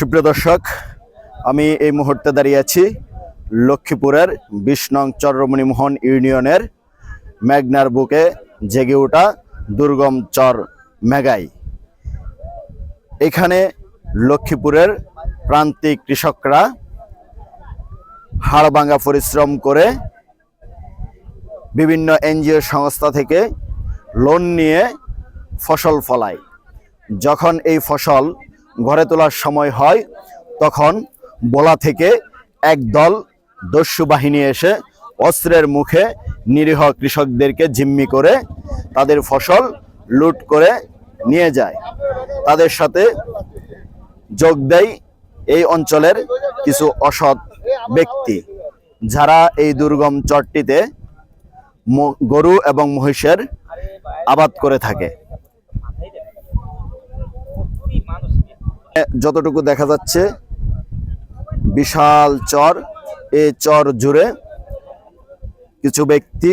সুপ্রিয় দর্শক, আমি এই মুহূর্তে দাঁড়িয়ে আছি লক্ষ্মীপুরের বিশ নং চরমণিমোহন ইউনিয়নের মেঘনার বুকে জেগে ওঠা দুর্গম চর মেঘাই। এখানে লক্ষ্মীপুরের প্রান্তিক কৃষকরা হাড়ভাঙ্গা পরিশ্রম করে বিভিন্ন এনজিও সংস্থা থেকে লোন নিয়ে ফসল ফলায়। যখন এই ফসল ঘরে তোলার সময় হয়, তখন বোলা থেকে একদল দস্যু বাহিনী এসে অস্ত্রের মুখে নিরীহ কৃষকদেরকে জিম্মি করে তাদের ফসল লুট করে নিয়ে যায়। তাদের সাথে যোগ দেয় এই অঞ্চলের কিছু অসৎ ব্যক্তি, যারা এই দুর্গম চরটিতে গরু এবং মহিষের আবাদ করে থাকে। যতটুকু দেখা যাচ্ছে, বিশাল চর। এই চর জুড়ে কিছু ব্যক্তি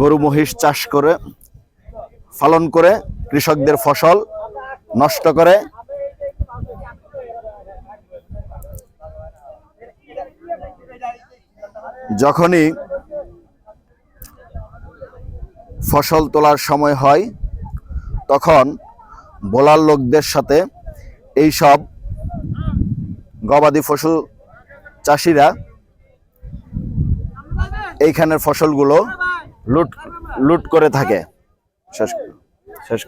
গরু, মহিষ চাষ করে পালন করে, কৃষকদের ফসল নষ্ট করে। যখনই ফসল তোলার সময় হয়, তখন বোলার লোকদের সাথে এই সব গবাদি পশু চাষিরা এইখানের ফসলগুলো লুট লুট করে থাকে। শেষ শেষ